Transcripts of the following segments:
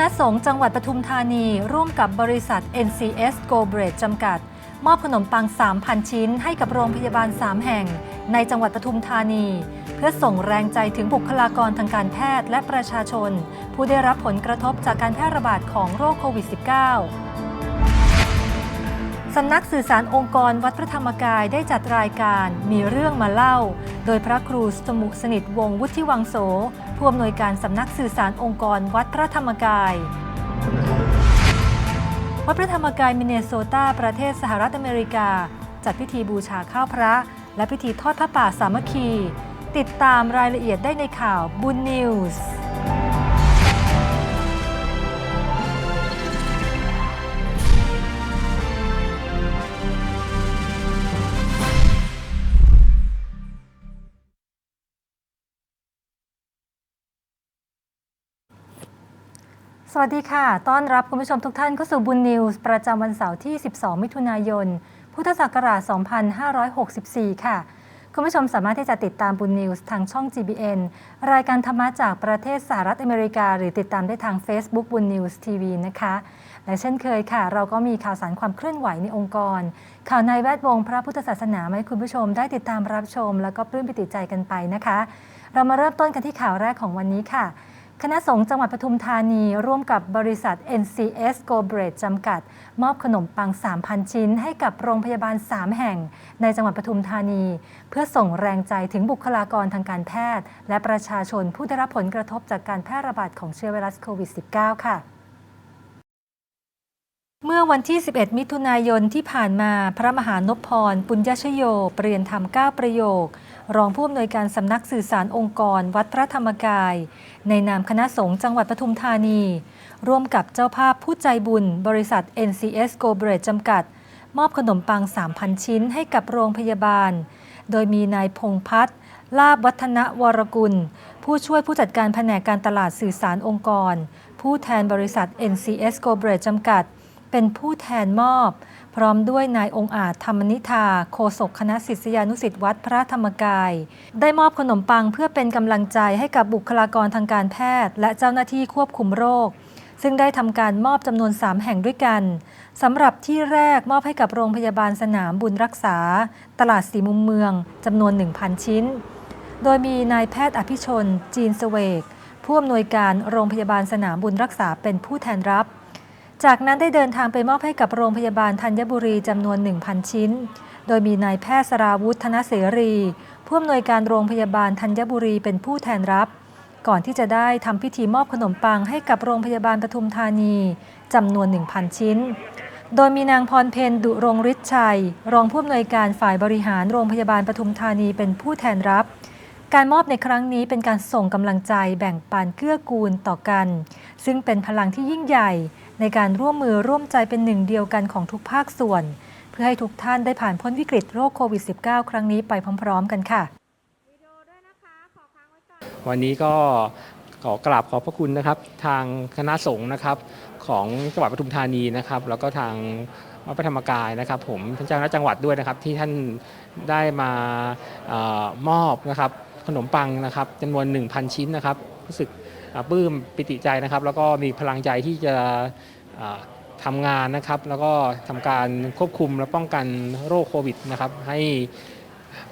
ณะสงฆ์จังหวัดปทุมธานี ร่วมกับบริษัท NCS Go Bread จำกัด มอบขนมปัง 3,000 ชิ้น ให้กับโรงพยาบาล 3 แห่ง ในจังหวัดปทุมธานี เพื่อส่งแรงใจถึงบุคลากรทางการแพทย์และประชาชน ผู้ได้รับผลกระทบจากการแพร่ระบาดของโรคโควิด -19 สำนักสื่อสารองค์กรวัดพระธรรมกายได้จัดรายการมีเรื่องมาเล่า โดยพระครูสมุสนิทวงศ์วุฒิวังโส ผู้อำนวยการสำนักสื่อสารองค์กรวัดพระธรรมกาย วัดพระธรรมกายมินเนโซตาประเทศสหรัฐอเมริกา จัดพิธีบูชาข้าวพระ และพิธีทอดพระป่าสามัคคี ติดตามรายละเอียดได้ในข่าวบุญนิวส์ สวัสดีค่ะ ต้อนรับคุณผู้ชมทุกท่านเข้าสู่บุญนิวส์ประจำวันเสาร์ที่ 12 มิถุนายน พุทธศักราช 2564 ค่ะ คุณผู้ชมสามารถที่จะติดตามบุญนิวส์ทางช่อง GBN รายการธรรมะจากประเทศสหรัฐอเมริกา หรือติดตามได้ทาง Facebook บุญนิวส์ทีวีนะคะ และเช่นเคยค่ะ เราก็มีข่าวสารความเคลื่อนไหวในองค์กร ข่าวในแวดวงพระพุทธศาสนาให้คุณผู้ชมได้ติดตามรับชม แล้วก็ปลื้มปิติใจกันไปนะคะ เรามาเริ่มต้นกันที่ข่าวแรกของวันนี้ค่ะ คณะสงฆ์จังหวัดปทุมธานี ร่วมกับบริษัท NCS Go Bread จำกัด มอบขนมปัง 3,000 ชิ้น ให้กับโรงพยาบาล 3 แห่ง ในจังหวัดปทุมธานี เพื่อส่งแรงใจถึงบุคลากรทางการแพทย์ และประชาชนผู้ได้รับผลกระทบจากการแพร่ระบาดของเชื้อไวรัสโควิด -19 ค่ะเมื่อวันที่ 11 มิถุนายนที่ผ่านมา พระมหานพพร ปุญญชโย เปลี่ยนธรรม9ประโยค รองผู้อำนวยการสำนักสื่อสารองค์กร วัดพระธรรมกาย ในนามคณะสงฆ์จังหวัดปทุมธานี ร่วมกับเจ้าภาพผู้ใจบุญ บริษัท NCS Go Bread จำกัด มอบขนมปัง 3,000 ชิ้นให้กับโรงพยาบาล โดยมีนายพงพัฒน์ลาบวัฒนวรกุล ผู้ช่วยผู้จัดการแผนกการตลาดสื่อสารองค์กร ผู้แทนบริษัท NCS Go Bread จำกัด เป็นผู้แทนมอบ พร้อมด้วยนายองค์อาจธรรมนิธาโฆษกคณะศิษยานุศิษย์วัดพระธรรมกาย ได้มอบขนมปังเพื่อเป็นกำลังใจให้กับบุคลากรทางการแพทย์ และเจ้าหน้าที่ควบคุมโรค ซึ่งได้ทำการมอบจำนวน 3 แห่งด้วยกันสำหรับที่แรกมอบให้กับโรงพยาบาลสนามบุญรักษา ตลาดสีมุมเมืองจำนวน 1,000 ชิ้น โดยมีนายแพทย์อภิชน จีนเสเวกผู้อำนวยการโรงพยาบาลสนามบุญรักษาเป็นผู้แทนรับ จากนั้นได้เดินทางไปมอบให้กับโรงพยาบาลธัญบุรีจำนวน 1,000 ชิ้น โดยมีนายแพทย์สราวุฒธนเสรี ผู้อำนวยการโรงพยาบาลธัญบุรีเป็นผู้แทนรับ ก่อนที่จะได้ทำพิธีมอบขนมปังให้กับโรงพยาบาลปทุมธานีจำนวน 1,000 ชิ้น โดยมีนางพรเพนดุรงฤทธิ์ชัย รองผู้อำนวยการฝ่ายบริหารโรงพยาบาลปทุมธานีเป็นผู้แทนรับการมอบในครั้งนี้เป็นการส่งกำลังใจแบ่งปันเกื้อกูลต่อกัน ซึ่งเป็นพลังที่ยิ่งใหญ่ ในการร่วมมือร่วมใจเป็นหนึ่งเดียวกันของทุกภาคส่วน เพื่อให้ทุกท่านได้ผ่านพ้นวิกฤตโรคโควิด -19 ครั้งนี้ไปพร้อม ๆ กันค่ะ วันนี้ก็ขอกราบขอบพระคุณนะครับ ทางคณะสงฆ์นะครับของจังหวัดปทุมธานีนะครับ แล้วก็ทางวัดพระธรรมกายนะครับ ผมท่านเจ้าคณะจังหวัดด้วยนะครับ ที่ท่านได้มาออมอบนะครับ ขนมปังนะครับจำนวน 1,000 ชิ้นนะครับรู้สึก ปลื้มปิติใจนะครับ แล้วก็มีพลังใจที่จะอ่าทำงานนะครับ แล้วก็ทำการควบคุมและป้องกันโรคโควิดนะครับให้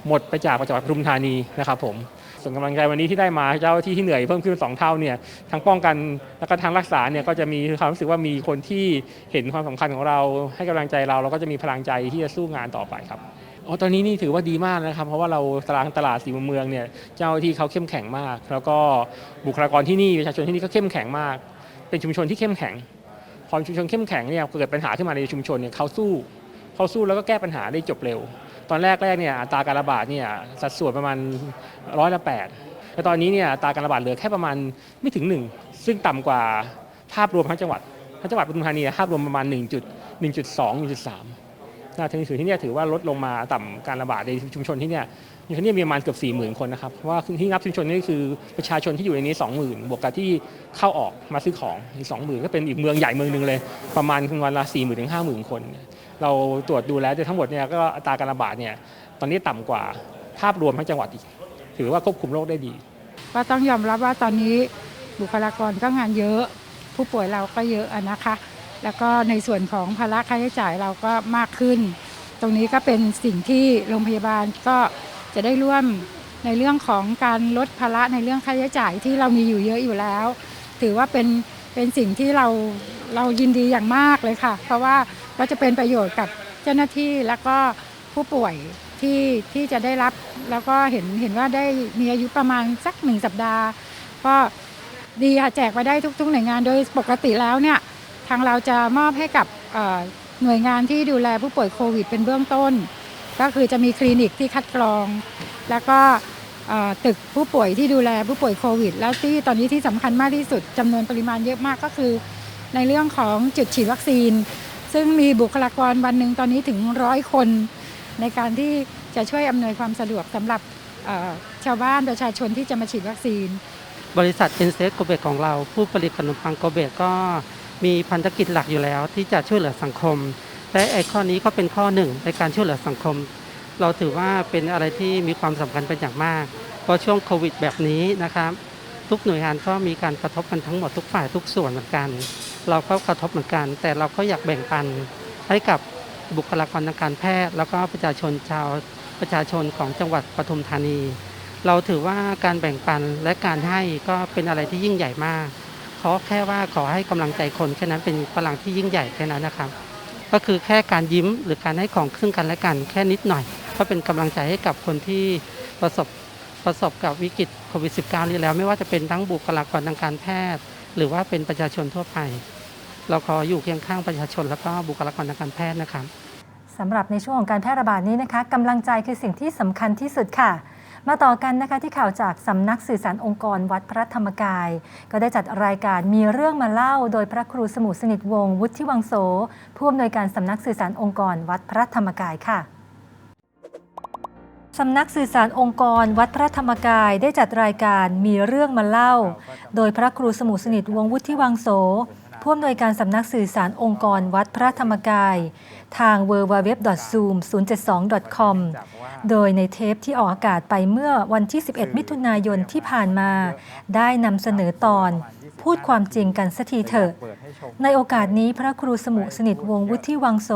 หมดไปจากจังหวัดปทุมธานีนะครับผมส่วนกำลังใจวันนี้ที่ได้มาเจ้าที่ที่เหนื่อยเพิ่มขึ้นสองเท่าเนี่ยทั้งป้องกันแล้วก็ทางรักษาเนี่ยก็จะมีความรู้สึกว่ามีคนที่เห็นความสำคัญของเราให้กำลังใจเราเราก็จะมีพลังใจที่จะสู้งานต่อไปครับ อ๋อตอนนี้นี่ถือว่าดีมากนะครับ เพราะว่าเราตารางตลาดสีมุมเมืองเนี่ยเจ้าที่เขาเข้มแข็งมาก แล้วก็บุคลากรที่นี่ประชาชนที่นี่ก็เข้มแข็งมาก เป็นชุมชนที่เข้มแข็งพอชุมชนเข้มแข็งเนี่ยเกิดปัญหาขึ้นมาในชุมชนเนี่ยเขาสู้เขาสู้แล้วก็แก้ปัญหาได้จบเร็ว ตอนแรกแรกเนี่ยอัตราการระบาดเนี่ยสัดส่วนประมาณร้อยละแปดแต่ตอนนี้เนี่ยอัตราการระบาดเหลือแค่ประมาณไม่ถึง1ซึ่งต่ำกว่าภาพรวมทั้งจังหวัดทั้งจังหวัดปทุมธานีภาพรวมประมาณ1จุด1.2 1.3 นะถือที่นี่ถือว่าลดลงมาต่ำการระบาดในชุมชนที่เนี่ยชุมชนนี้มีประมาณเกือบ40,000คนนะครับเพราะว่าที่นับชุมชนนี่คือประชาชนที่อยู่ในนี้ 20,000 บวกกับที่เข้าออกมาซื้อของอีก20,000ก็เป็นอีกเมืองใหญ่เมืองหนึ่งเลย ประมาณคือวันละ40,000ถึง50,000คน เราตรวจดูแล้วทั้งหมดเนี่ยก็อัตราการระบาดเนี่ยตอนนี้ต่ำกว่าภาพรวมทั้งจังหวัดอีก ถือว่าควบคุมโรคได้ดี ก็ต้องยอมรับว่าตอนนี้บุคลากรก็งานเยอะ ผู้ป่วยเราก็เยอะนะคะ แล้วก็ในส่วนของภาระค่าใช้จ่ายเราก็มากขึ้น ตรงนี้ก็เป็นสิ่งที่โรงพยาบาลก็จะได้ร่วมในเรื่องของการลดภาระในเรื่องค่าใช้จ่ายที่เรามีอยู่เยอะอยู่แล้ว ถือว่าเป็นเป็นสิ่งที่เราเรายินดีอย่างมากเลยค่ะ เพราะว่าก็จะเป็นประโยชน์กับเจ้าหน้าที่แล้วก็ผู้ป่วยที่ที่จะได้รับแล้วก็เห็นเห็นว่าได้มีอายุประมาณสักหนึ่งสัปดาห์ ก็ดีค่ะแจกไปได้ทุกๆหน่วยงานโดยปกติแล้วเนี่ย ทางเราจะมอบให้กับหน่วยงานที่ดูแลผู้ป่วยโควิด เป็นเบื้องต้น ก็คือจะมีคลินิกที่คัดกรอง แล้วก็ตึกผู้ป่วยที่ดูแลผู้ป่วยโควิด แล้วที่ตอนนี้ที่สำคัญมากที่สุดจำนวนปริมาณเยอะมากก็คือ ในเรื่องของจุดฉีดวัคซีน ซึ่งมีบุคลากรวันหนึ่งตอนนี้ถึงร้อยคน ในการที่จะช่วยอำนวยความสะดวกสำหรับชาวบ้านประชาชนที่จะมาฉีดวัคซีน บริษัทเอ็นเซโกเบตของเรา ผู้ผลิตขนมปังโกเบตก็ มีพันธกิจหลักอยู่แล้ว ที่จะช่วยเหลือสังคม และไอ้ข้อนี้ก็เป็นข้อหนึ่งในการช่วยเหลือสังคม เราถือว่าเป็นอะไรที่มีความสำคัญเป็นอย่างมากเพราะช่วงโควิดแบบนี้นะครับทุกหน่วยงานก็มีการกระทบกันทั้งหมดทุกฝ่ายทุกส่วนเหมือนกัน เราก็กระทบเหมือนกัน แต่เราก็อยากแบ่งปันให้กับบุคลากรทางการแพทย์ แล้วก็ประชาชนชาวประชาชนของจังหวัดปทุมธานี เราถือว่าการแบ่งปันและการให้ก็เป็นอะไรที่ยิ่งใหญ่มาก ขอแค่ว่าขอให้กำลังใจคนแค่นั้นเป็นพลังที่ยิ่งใหญ่แค่นั้นนะครับ ก็คือแค่การยิ้มหรือการให้ของซึ่งกันและกันแค่นิดหน่อย ก็เป็นกำลังใจให้กับคนที่ประสบประสบกับวิกฤตโควิด -19 นี้แล้ว ไม่ว่าจะเป็นทั้งบุคลากรทางการแพทย์ หรือว่าเป็นประชาชนทั่วไป เราขออยู่เคียงข้างประชาชน แล้วก็บุคลากรทางการแพทย์นะครับสำหรับในช่วงของการแพร่ระบาดนี้นะคะกำลังใจคือสิ่งที่สำคัญที่สุดค่ะ มาต่อกันนะคะที่ข่าวจากสำนักสื่อสารองค์กรวัดพระธรรมกาย ก็ได้จัดรายการมีเรื่องมาเล่า โดยพระครูสมุสนิทวงศ์วุฒิวังโสผู้อำนวยการสำนักสื่อสารองค์กรวัดพระธรรมกายค่ะสำนักสื่อสารองค์กรวัดพระธรรมกายได้จัดรายการมีเรื่องมาเล่า โดยพระครูสมุสนิทวงศ์วุฒิวังโส ผู้อำนวยการสำนักสื่อสารองค์กรวัดพระธรรมกาย ทาง www.zoom072.com โดยในเทปที่ออกอากาศไปเมื่อวันที่ 11 มิถุนายนที่ผ่านมา ได้นำเสนอตอน พูดความจริงกันสักทีเถอะ ในโอกาสนี้พระครูสมุสนิทวงวุฒิวังโส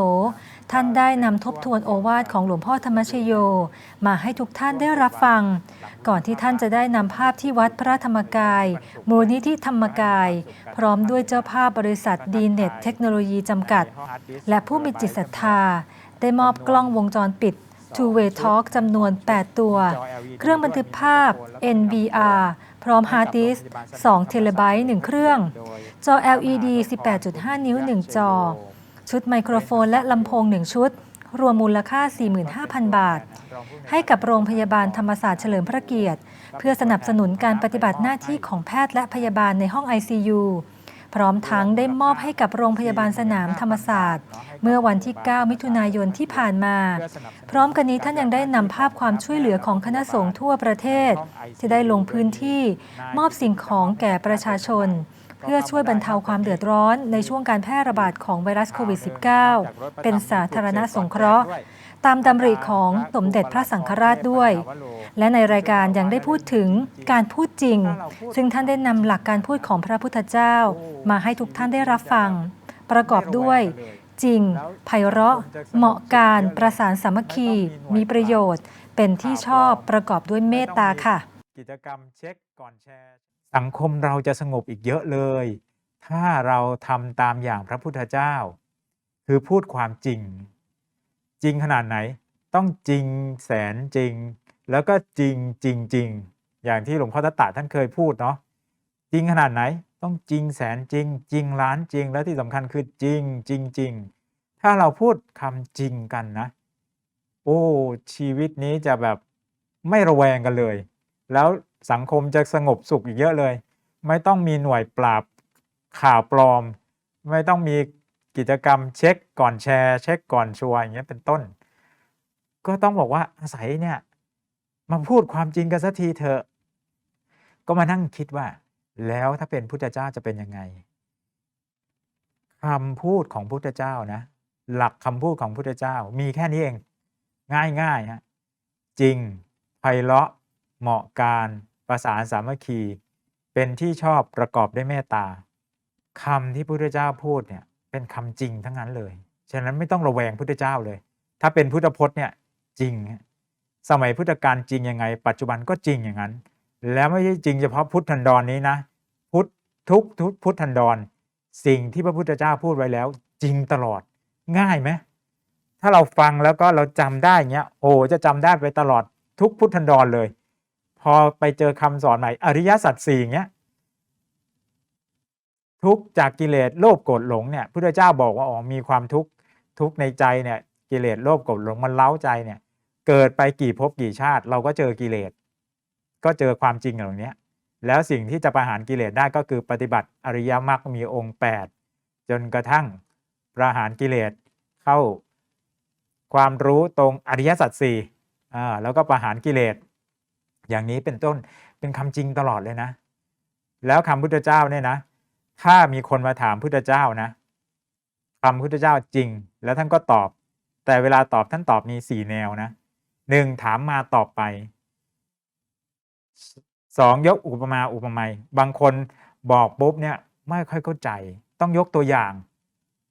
ท่านได้นำทบทวนโอวาทของหลวงพ่อธรรมชโย มาให้ทุกท่านได้รับฟัง ก่อนที่ท่านจะได้นำภาพที่วัดพระธรรมกาย มูลนิธิธรรมกาย พร้อมด้วยเจ้าภาพบริษัทดีเน็ตเทคโนโลยีจำกัด และผู้มีจิตศรัทธา ได้มอบกล้องวงจรปิด Two Way Talk จำนวน 8 ตัว เครื่องบันทึกภาพ NVR พร้อมฮาร์ดดิสก์2เทราไบต์1เครื่อง จอ LED 18.5 นิ้ว 1 จอ ชุดไมโครโฟนและลำโพง 1 ชุด รวมมูลค่า 45,000 บาท ให้กับโรงพยาบาลธรรมศาสตร์เฉลิมพระเกียรติ เพื่อสนับสนุนการปฏิบัติหน้าที่ของแพทย์และพยาบาลในห้อง ICU พร้อมทั้งได้มอบให้กับโรงพยาบาลสนามธรรมศาสตร์ เมื่อวันที่ 9 มิถุนายนที่ผ่านมา พร้อมกันนี้ท่านยังได้นำภาพความช่วยเหลือของคณะสงฆ์ทั่วประเทศ ที่ได้ลงพื้นที่มอบสิ่งของแก่ประชาชนเพื่อช่วยบรรเทาความเดือดร้อนในช่วงการแพร่ระบาดของไวรัสโควิด -19 เป็นสาธารณสงเคราะห์ ตามดำริของสมเด็จพระสังฆราชด้วย และในรายการยังได้พูดถึงการพูดจริง ซึ่งท่านได้นำหลักการพูดของพระพุทธเจ้า มาให้ทุกท่านได้รับฟัง ประกอบด้วย จริง ไพเราะ เหมาะการประสานสามัคคี มีประโยชน์ เป็นที่ชอบประกอบด้วยเมตตาค่ะ กิจกรรมเช็คก่อนแชร์ สังคมเราจะสงบอีกเยอะเลย ถ้าเราทำตามอย่างพระพุทธเจ้า คือพูดความจริง จริงขนาดไหน ต้องจริงแสนจริง แล้วก็จริงจริงจริงอย่างที่หลวงพ่อตาตะท่านเคยพูดเนาะจริงขนาดไหน ต้องจริงแสนจริง จริงล้านจริง และที่สำคัญคือจริงจริงจริงถ้าเราพูดคำจริงกันนะ โอ้ชีวิตนี้จะแบบไม่ระแวงกันเลย แล้วสังคมจะสงบสุขอีกเยอะเลย ไม่ต้องมีหน่วยปราบข่าวปลอม ไม่ต้องมี กิจกรรมเช็คก่อนแชร์ เช็คก่อนชัวร์อย่างเงี้ยเป็นต้น ก็ต้องบอกว่าอาศัยเนี่ยมาพูดความจริงกันสักทีเถอะ ก็มานั่งคิดว่า แล้วถ้าเป็นพุทธเจ้าจะเป็นยังไงคำพูดของพุทธเจ้านะ หลักคำพูดของพุทธเจ้า มีแค่นี้เอง ง่ายๆฮะจริงไพเราะเหมาะการประสานสามัคคี เป็นที่ชอบประกอบด้วยเมตตาคำที่พุทธเจ้าพูดเนี่ย เป็นคำจริงทั้งนั้นเลย ฉะนั้นไม่ต้องระแวงพุทธเจ้าเลย ถ้าเป็นพุทธพจน์เนี่ยจริง สมัยพุทธกาลจริงยังไง ปัจจุบันก็จริงอย่างนั้น แล้วไม่ใช่จริงเฉพาะพุทธันดรนนี้นะ พุทธทุกทุกพุทธันดร สิ่งที่พระพุทธเจ้าพูดไว้แล้ว จริงตลอด ง่ายไหมถ้าเราฟังแล้วก็เราจำได้เงี้ยโอ้จะจำได้ไปตลอดทุกพุทธันดรเลย พอไปเจอคำสอนใหม่อริยสัจสี่เงี้ย ทุกข์จากกิเลสโลภโกรธหลงเนี่ยพุทธเจ้าบอกว่าอ๋อมีความทุกข์ทุกข์ในใจเนี่ยกิเลสโลภโกรธหลงมันเล้าใจเนี่ยเกิดไปกี่ภพกี่ชาติ เราก็เจอกิเลสก็เจอความจริงเหล่านี้แล้วสิ่งที่จะประหารกิเลสได้ก็คือปฏิบัติอริยมรรคมีองค์ 8 จนกระทั่งประหารกิเลสเข้า ความรู้ตรงอริยสัจสี่แล้วก็ประหารกิเลสอย่างนี้เป็นต้นเป็นคำจริงตลอดเลยนะ แล้วคำพุทธเจ้าเนี่ยนะ ถ้ามีคนมาถามพุทธเจ้านะคำพุทธเจ้าจริง แล้วท่านก็ตอบ แต่เวลาตอบท่านตอบมีสี่แนวนะหนึ่งถามมาตอบไปสองยกอุปมาอุปไมยบางคนบอกปุ๊บเนี่ยไม่ค่อยเข้าใจ ต้องยกตัวอย่าง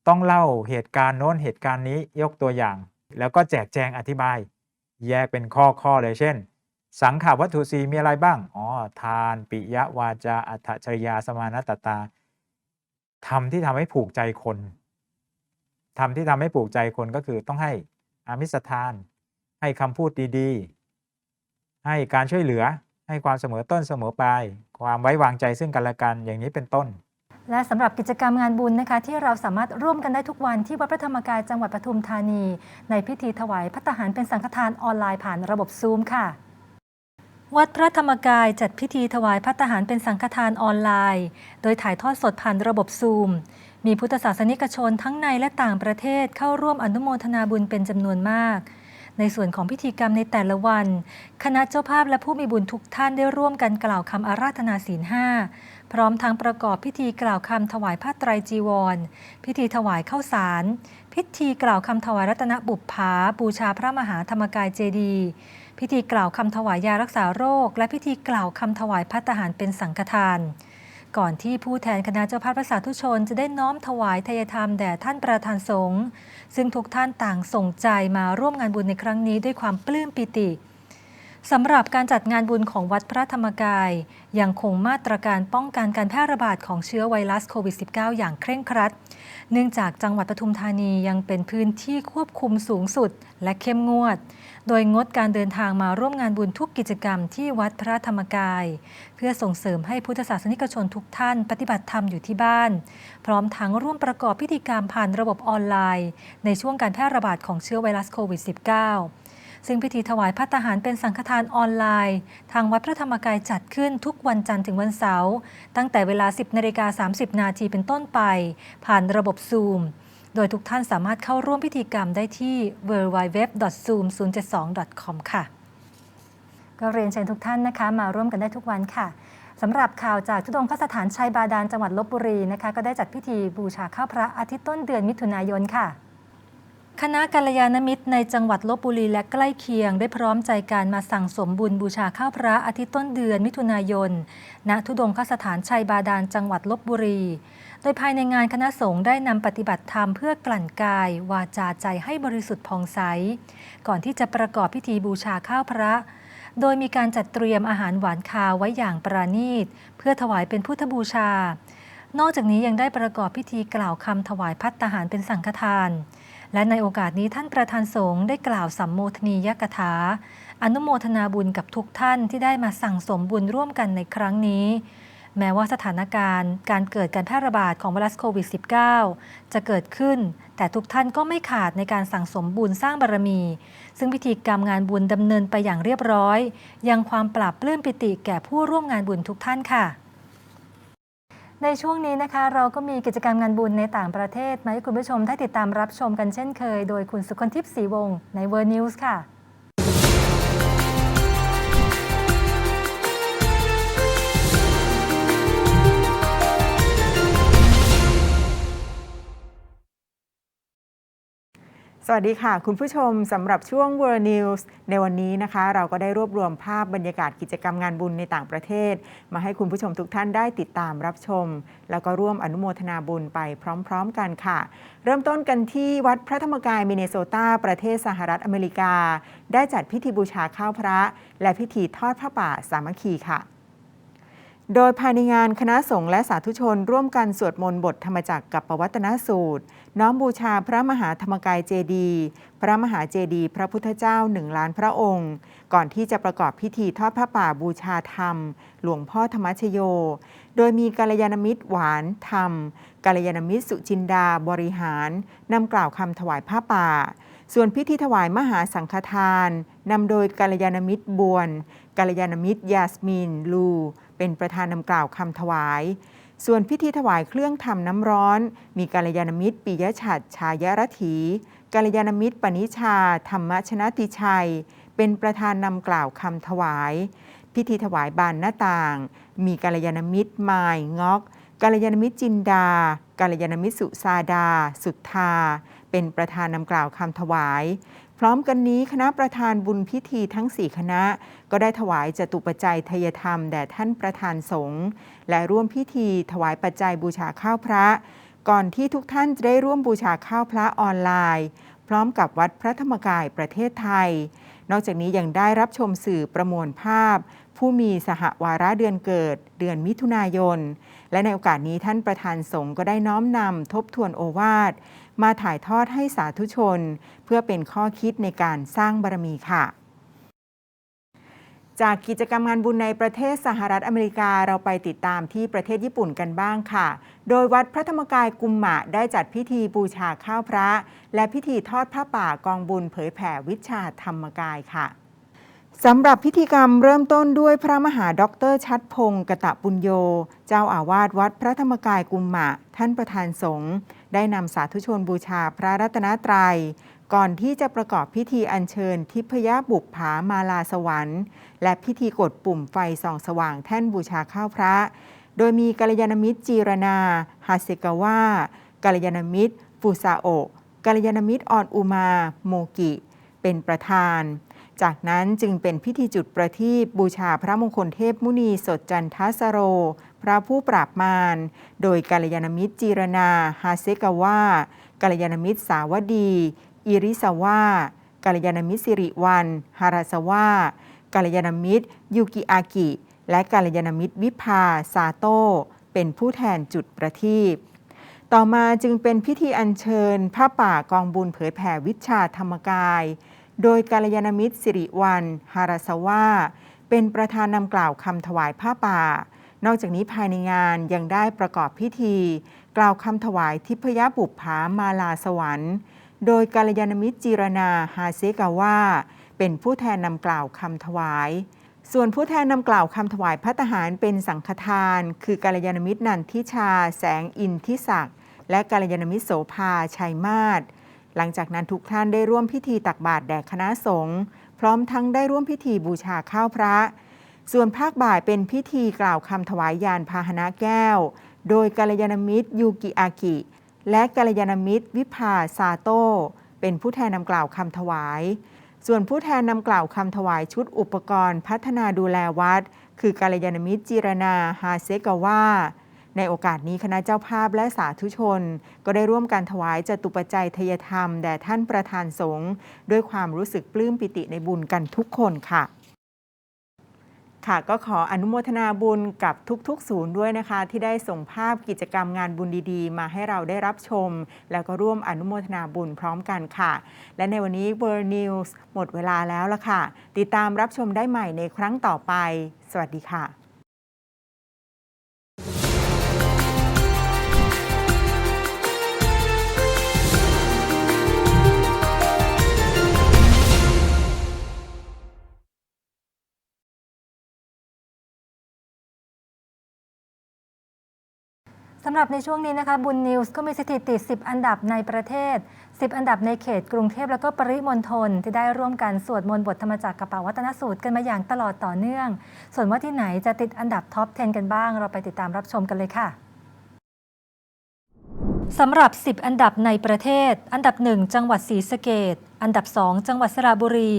ต้องเล่าเหตุการณ์โน้นเหตุการณ์นี้ยกตัวอย่าง แล้วก็แจกแจงอธิบาย แยกเป็นข้อข้อเลยเช่น สังขาวัตถุสีมีอะไรบ้างอ๋อทาน ปิยวาจาอัตชริยาสมานตตา ทำที่ทำให้ผูกใจคนทำที่ทำให้ผูกใจคนก็คือต้องให้อามิสทาน ให้คำพูดดีๆ ให้การช่วยเหลือ ให้ความเสมอต้นเสมอปลาย ความไว้วางใจซึ่งกันและกันอย่างนี้เป็นต้น และสำหรับกิจกรรมงานบุญนะคะ ที่เราสามารถร่วมกันได้ทุกวันที่วัดพระธรรมกายจังหวัดปทุมธานี ในพิธีถวายพัตตาหารเป็นสังฆทานออนไลน์ผ่านระบบซูมค่ะ วัดพระธรรมกายจัดพิธีถวายพัตตาหารเป็นสังฆทานออนไลน์ โดยถ่ายทอดสดผ่านระบบซูม มีพุทธศาสนิกชนทั้งในและต่างประเทศเข้าร่วมอนุโมทนาบุญเป็นจำนวนมาก ในส่วนของพิธีกรรมในแต่ละวัน คณะเจ้าภาพและผู้มีบุญทุกท่านได้ร่วมกันกล่าวคำอาราธนาศีลห้าพร้อมทั้งประกอบพิธีกล่าวคำถวายผ้าไตรจีวร พิธีถวายข้าวสาร พิธีกล่าวคำถวายรัตนบุปผาบูชาพระมหาธรรมกายเจดีย์ พิธีกล่าวคำถวายยารักษาโรค และพิธีกล่าวคำถวายพัตหารเป็นสังฆทาน ก่อนที่ผู้แทนคณะเจ้าภาพพระสาธุชน จะได้น้อมถวายทายธรรมแด่ท่านประธานสงฆ์ซึ่งทุกท่านต่างส่งใจมาร่วมงานบุญในครั้งนี้ด้วยความปลื้มปิติ สำหรับการจัดงานบุญของวัดพระธรรมกาย ยังคงมาตรการป้องกันการแพร่ระบาดของเชื้อไวรัสโควิด -19 อย่างเคร่งครัด เนื่องจากจังหวัดปทุมธานียังเป็นพื้นที่ควบคุมสูงสุดและเข้มงวด โดยงดการเดินทางมาร่วมงานบุญทุกกิจกรรมที่วัดพระธรรมกาย เพื่อส่งเสริมให้พุทธศาสนิกชนทุกท่านปฏิบัติธรรมอยู่ที่บ้าน พร้อมทั้งร่วมประกอบพิธีกรรมผ่านระบบออนไลน์ ในช่วงการแพร่ระบาดของเชื้อไวรัสโควิด -19 ซึ่งพิธีถวายพัตตาหารเป็นสังฆทานออนไลน์ ทางวัดพระธรรมกายจัดขึ้นทุกวันจันทร์ถึงวันเสาร์ตั้งแต่เวลา 10นาฬิกา30 นาทีเป็นต้นไป ผ่านระบบซูมโดยทุกท่านสามารถเข้าร่วมพิธีกรรมได้ที่ www.zoom072.com ค่ะ ก็เรียนเชิญทุกท่านนะคะ มาร่วมกันได้ทุกวันค่ะสำหรับข่าวจากทุดงคสถานชัยบาดาลจังหวัดลบบุรีนะคะ ก็ได้จัดพิธีบูชาข้าวพระอาทิตย์ต้นเดือนมิถุนายนค่ะ คณะกัลยาณมิตรในจังหวัดลบบุรีและใกล้เคียง ได้พร้อมใจการมาสั่งสมบุญบูชาข้าวพระอาทิตย์ต้นเดือนมิถุนายน ณ ทุดงคสถานชัยบาดาลจังหวัดลบบุรี โดยภายในงานคณะสงฆ์ได้นำปฏิบัติธรรมเพื่อกลั่นกาย วาจาใจให้บริสุทธิ์ผ่องใส ก่อนที่จะประกอบพิธีบูชาข้าวพระ โดยมีการจัดเตรียมอาหารหวานคาวไว้อย่างประณีต เพื่อถวายเป็นพุทธบูชา นอกจากนี้ยังได้ประกอบพิธีกล่าวคำถวายพัตตาหารเป็นสังฆทาน และในโอกาสนี้ท่านประธานสงฆ์ได้กล่าวสัมโมทนียกถา อนุโมทนาบุญกับทุกท่านที่ได้มาสั่งสมบุญร่วมกันในครั้งนี้ แม้ว่าสถานการณ์ การเกิดการแพร่ระบาดของไวรัสโควิด -19 จะเกิดขึ้น แต่ทุกท่านก็ไม่ขาดในการสั่งสมบุญสร้างบารมี ซึ่งพิธีกรรมงานบุญดำเนินไปอย่างเรียบร้อย ยังความปราบปลื้มปิติแก่ผู้ร่วมงานบุญทุกท่านค่ะ ในช่วงนี้นะคะเราก็มีกิจกรรมงานบุญในต่างประเทศมาให้คุณผู้ชมได้ติดตามรับชมกันเช่นเคย โดยคุณสุคนทิพย์ศรีวงศ์ในเวอร์นิวส์ค่ะ สวัสดีค่ะ คุณผู้ชมสำหรับช่วง World News ในวันนี้นะคะ เราก็ได้รวบรวมภาพบรรยากาศกิจกรรมงานบุญในต่างประเทศ มาให้คุณผู้ชมทุกท่านได้ติดตามรับชม แล้วก็ร่วมอนุโมทนาบุญไปพร้อมๆกันค่ะ เริ่มต้นกันที่วัดพระธรรมกายมินเนโซตาประเทศสหรัฐอเมริกา ได้จัดพิธีบูชาข้าวพระ และพิธีทอดพระป่าสามัคคีค่ะโดยภายในงานคณะสงฆ์และสาธุชนร่วมกันสวดมนต์บทธรรมจักรกับปวัตนสูตร น้อมบูชาพระมหาธรรมกายเจดี พระมหาเจดี พระพุทธเจ้าหนึ่งล้านพระองค์ ก่อนที่จะประกอบพิธีทอดพระป่าบูชาธรรม หลวงพ่อธรรมชโย โดยมีกัลยาณมิตรหวานธรรมกัลยาณมิตรสุจินดาบริหารนำกล่าวคำถวายผ้าป่า ส่วนพิธีถวายมหาสังฆทานนำโดยกัลยาณมิตรบวนกัลยาณมิตรยาสมินลู เป็นประธานนำกล่าวคำถวาย ส่วนพิธีถวายเครื่องทำน้ำร้อน มีกัลยาณมิตรปิยฉัตรชายรถีกัลยาณมิตรปณิชา ธรรมชนะติชัย เป็นประธานนำกล่าวคำถวาย พิธีถวายบานหน้าต่าง มีกัลยาณมิตรมายงอกกัลยาณมิตรจินดากัลยาณมิตรสุซาดา สุทธา เป็นประธานนำกล่าวคำถวาย พร้อมกันนี้คณะประธานบุญพิธีทั้ง 4 คณะ ก็ได้ถวายจตุปัจจัยทยธรรมแด่ท่านประธานสงฆ์ และร่วมพิธีถวายปัจจัยบูชาข้าวพระ ก่อนที่ทุกท่านจะได้ร่วมบูชาข้าวพระออนไลน์ พร้อมกับวัดพระธรรมกายประเทศไทย นอกจากนี้ยังได้รับชมสื่อประมวลภาพ ผู้มีสหวาระเดือนเกิด เดือนมิถุนายน และในโอกาสนี้ท่านประธานสงฆ์ก็ได้น้อมนำทบทวนโอวาทมาถ่ายทอดให้สาธุชน เพื่อเป็นข้อคิดในการสร้างบารมีค่ะ จากกิจกรรมงานบุญในประเทศสหรัฐอเมริกาเราไปติดตามที่ประเทศญี่ปุ่นกันบ้างค่ะ โดยวัดพระธรรมกายกุมมะได้จัดพิธีบูชาข้าวพระ และพิธีทอดผ้าป่ากองบุญเผยแผ่วิชาธรรมกายค่ะสำหรับพิธีกรรมเริ่มต้นด้วยพระมหาด็อกเตอร์ชัดพงศ์กะตะปุญโย เจ้าอาวาสวัดพระธรรมกายกุมมะ ท่านประธานสงฆ์ได้นำสาธุชนบูชาพระรัตนตรัย ก่อนที่จะประกอบพิธีอัญเชิญทิพยบุปผามาลาสวรรค์ และพิธีกดปุ่มไฟส่องสว่างแท่นบูชาข้าวพระ โดยมีกัลยาณมิตรจีรนาฮาเซกาวะกัลยาณมิตรฟูซาโอะกัลยาณมิตรออนอุมาโมกิ เป็นประธาน จากนั้นจึงเป็นพิธีจุดประทีปบูชาพระมงคลเทพมุนีสดจันทสโร พระผู้ปราบมาร โดยกัลยาณมิตรจีรนาฮาเซกาวะกัลยาณมิตรสาวดี อิริสวะกัลยาณมิตรสิริวัน ฮาราสวะกัลยาณมิตร ยูกิอากิ และกัลยาณมิตรวิภาซาโต เป็นผู้แทนจุดประทีปต่อมาจึงเป็นพิธีอัญเชิญผ้าป่ากองบุญเผยแผ่วิชาธรรมกาย โดยกัลยาณมิตรสิริวัน ฮาราสวะเป็นประธานนำกล่าวคำถวายผ้าป่า นอกจากนี้ภายในงานยังได้ประกอบพิธี กล่าวคำถวายทิพยบุปผามาลาสวรรค์ โดยกัลยาณมิตรจีรนาฮาเซกาวะเป็นผู้แทนนำกล่าวคำถวาย ส่วนผู้แทนนำกล่าวคำถวายพัตหารเป็นสังฆทาน คือกัลยาณมิตรนันทิชา แสงอินทิศักดิ์และกัลยาณมิตรโสภาชัยมาศหลังจากนั้นทุกท่านได้ร่วมพิธีตักบาตรแด่คณะสงฆ์พร้อมทั้งได้ร่วมพิธีบูชาข้าวพระ ส่วนภาคบ่ายเป็นพิธีกล่าวคำถวายยานพาหนะแก้ว โดยกัลยาณมิตรยูกิอากิ และกัลยาณมิตร วิภาซาโต เป็นผู้แทนนำกล่าวคำถวาย ส่วนผู้แทนนำกล่าวคำถวายชุดอุปกรณ์พัฒนาดูแลวัด คือกัลยาณมิตรจีรนาฮาเซกาวะในโอกาสนี้คณะเจ้าภาพและสาธุชน ก็ได้ร่วมกันถวายจตุปัจจัยทยธรรม แด่ท่านประธานสงฆ์ด้วยความรู้สึกปลื้มปิติในบุญกันทุกคนค่ะ ค่ะก็ขออนุโมทนาบุญกับทุกๆ ศูนย์ด้วยนะคะ ที่ได้ส่งภาพกิจกรรมงานบุญดีๆ มาให้เราได้รับชม แล้วก็ร่วมอนุโมทนาบุญพร้อมกันค่ะ และในวันนี้ World News หมดเวลาแล้วละค่ะ ติดตามรับชมได้ใหม่ในครั้งต่อไป สวัสดีค่ะำหรับในช่วงนี้นะคะบุญนิวส์ก็มีสถิติ 10 อันดับในประเทศ 10 อันดับในเขตกรุงเทพแล้วก็ปริมณฑลที่ได้ร่วมกันสวดมนต์บทธรรมจักรกระเป๋าวัฒนสูตรกันมาอย่างตลอดต่อเนื่อง ส่วนว่าที่ไหนจะติดอันดับท็อป 10 กันบ้าง เราไปติดตามรับชมกันเลยค่ะสำหรับ 10 อันดับในประเทศ อันดับ 1 จังหวัดศรีสะเกดอันดับ 2 จังหวัดสระบุรี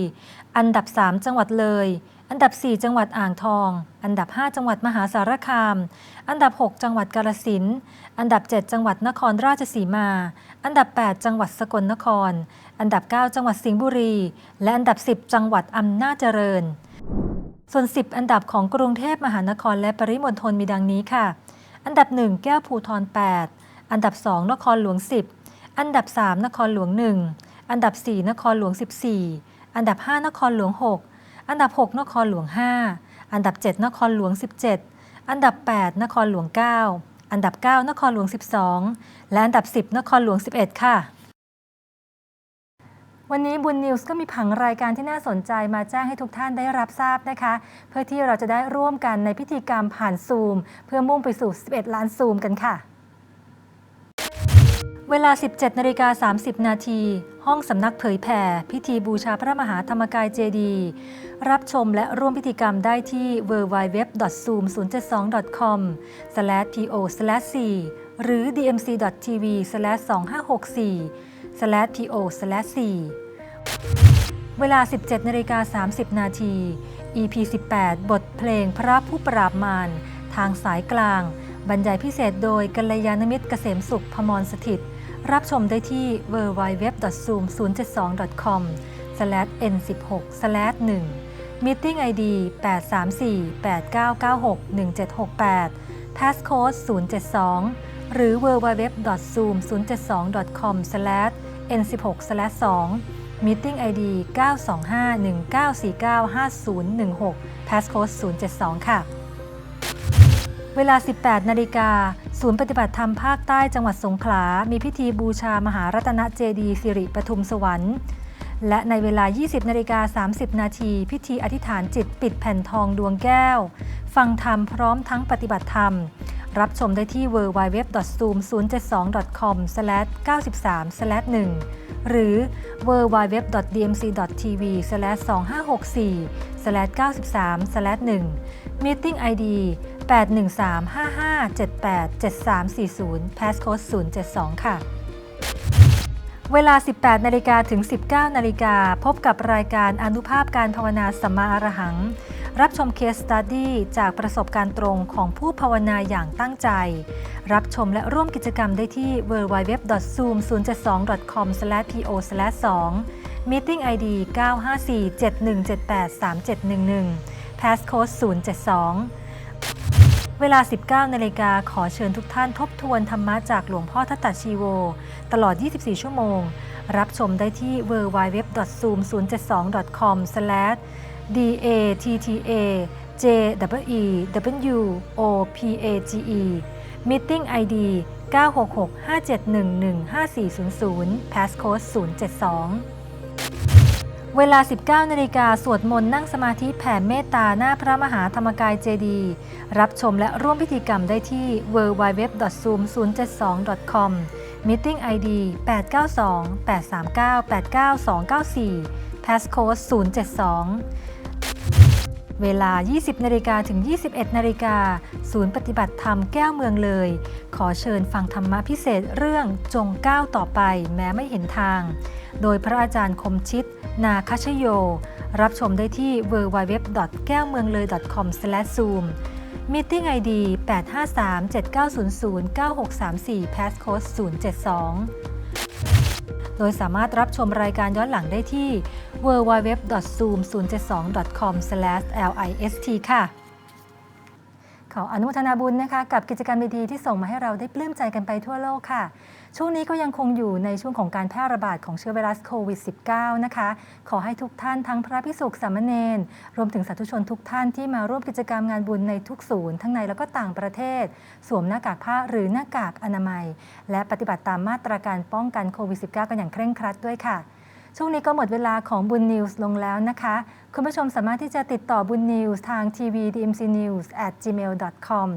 อันดับ 3 จังหวัดเลย อันดับ 4 จังหวัดอ่างทอง อันดับ 5 จังหวัดมหาสารคาม อันดับ 6 จังหวัดกาฬสินธุ์อันดับ 7 จังหวัดนครราชสีมา อันดับ 8 จังหวัดสกลนคร อันดับ 9 จังหวัดสิงห์บุรี และอันดับ 10 จังหวัดอำนาจเจริญ ส่วน 10 อันดับของกรุงเทพมหานครและปริมณฑลมีดังนี้ค่ะ อันดับ 1 แก้วภูทร 8 อันดับ 2 นครหลวง 10 อันดับ 3 นครหลวง 1 อันดับ 4 นครหลวง 14 อันดับ 5 นครหลวง 6 อันดับ 6 นครหลวง 5 อันดับ 7 นครหลวง 17 อันดับ 8 นครหลวง 9 อันดับ 9 นครหลวง 12 และอันดับ 10 นครหลวง 11 ค่ะ วันนี้บุญนิวส์ก็มีผังรายการที่น่าสนใจมาแจ้งให้ทุกท่านได้รับทราบนะคะ เพื่อที่เราจะได้ร่วมกันในพิธีกรรมผ่านซูม เพื่อมุ่งไปสู่ 11 ล้านซูมกันค่ะ เวลา 17นาฬิกา30 นาที ห้องสำนักเผยแผ่ พิธีบูชาพระมหาธรรมกายเจดีรับชมและร่วมพิธีกรรมได้ที่ www.zoom072.com/po/4 หรือ dmc.tv/2564/po/4 เวลา 17นาฬิกา30 นาที EP 18 บทเพลงพระผู้ปราบมาร ทางสายกลาง บรรยายพิเศษโดยกัลยาณมิตรเกษมสุขพมรสถิต รับชมได้ที่ www.zoom072.com/n16/1 Meeting ID 834-8996-1768 Passcode 072 หรือ www.zoom072.com/n16/2 Meeting ID 925-1949-5016 Passcode 072 ค่ะ เวลา 18 นาฬิกา ศูนย์ปฏิบัติธรรมภาคใต้จังหวัดสงขลา มีพิธีบูชามหารัตนเจดีย์สิริปทุมสวรรค์ และในเวลา 20นาฬิกา30 นาที พิธีอธิษฐานจิตปิดแผ่นทองดวงแก้ว ฟังธรรมพร้อมทั้งปฏิบัติธรรม รับชมได้ที่ www.zoom072.com/93/1 หรือ www.dmc.tv/2564/93/1 Meeting ID 81355787340 Passcode 072 ค่ะ เวลา 18 นาฬิกาถึง 19 นาฬิกาพบกับรายการอนุภาพการภาวนาสัมมาอรหัง รับชมเคสตัดดี้จากประสบการณ์ตรงของผู้ภาวนาอย่างตั้งใจ รับชมและร่วมกิจกรรมได้ที่ www.zoom072.com/po/2 Meeting ID 95471783711 Passcode 072 เวลา 19นาฬิกาขอเชิญทุกท่านทบทวนธรรมะจากหลวงพ่อทัตตาชีโว ตลอด 24 ชั่วโมง รับชมได้ที่ www.zoom072.com/datatjwepopage Meeting ID 96657115400 Passcode 072 เวลา 19นาฬิกาสวดมนต์นั่งสมาธิแผ่เมตตาหน้าพระมหาธรรมกายเจดี รับชมและร่วมพิธีกรรมได้ที่ www.zoom072.com Meeting ID 892-839-89294 Passcode 072 เวลา 20นาฬิกาถึง 21นาฬิกาศูนย์ปฏิบัติธรรมแก้วเมืองเลย ขอเชิญฟังธรรมะพิเศษเรื่องจงก้าวต่อไปแม้ไม่เห็นทาง โดยพระอาจารย์คมชิต นาคชโย รับชมได้ที่ www. แก้วเมืองเลย .com/zoom Meeting ID 853-7900-9634 Passcode 072 โดยสามารถรับชมรายการย้อนหลังได้ที่ www.zoom072.com/list ค่ะ ขออนุโมทนาบุญนะคะ กับกิจกรรมดีๆที่ส่งมาให้เราได้ปลื้มใจกันไปทั่วโลกค่ะ ช่วงนี้ก็ยังคงอยู่ในช่วงของการแพร่ระบาดของเชื้อไวรัสโควิด -19 นะคะ ขอให้ทุกท่านทั้งพระพิสุขสามเณรรวมถึงสาธุชนทุกท่านที่มาร่วมกิจกรรมงานบุญในทุกศูนย์ทั้งในแล้วก็ต่างประเทศ สวมหน้ากากผ้าหรือหน้ากากอนามัย และปฏิบัติตามมาตรการป้องกันโควิด -19 กันอย่างเคร่งครัดด้วยค่ะ ช่วงนี้ก็หมดเวลาของบุญนิวส์ลงแล้วนะคะ คุณผู้ชมสามารถที่จะติดต่อบุญนิวส์ทางทีวี dmc news at gmail com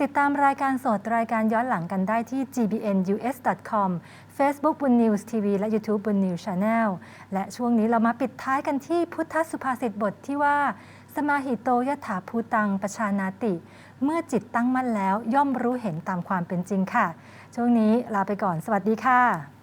ติดตามรายการสดรายการย้อนหลังกันได้ที่ gbnus.com Facebook บุญนิวส์ทีวีและ YouTube บุญนิวส์ Channel และช่วงนี้เรามาปิดท้ายกันที่พุทธสุภาษิตบทที่ว่า สมาหิโตยถาภูตังปชานาติ เมื่อจิตตั้งมั่นแล้วย่อมรู้เห็นตามความเป็นจริงค่ะ ช่วงนี้ลาไปก่อน สวัสดีค่ะ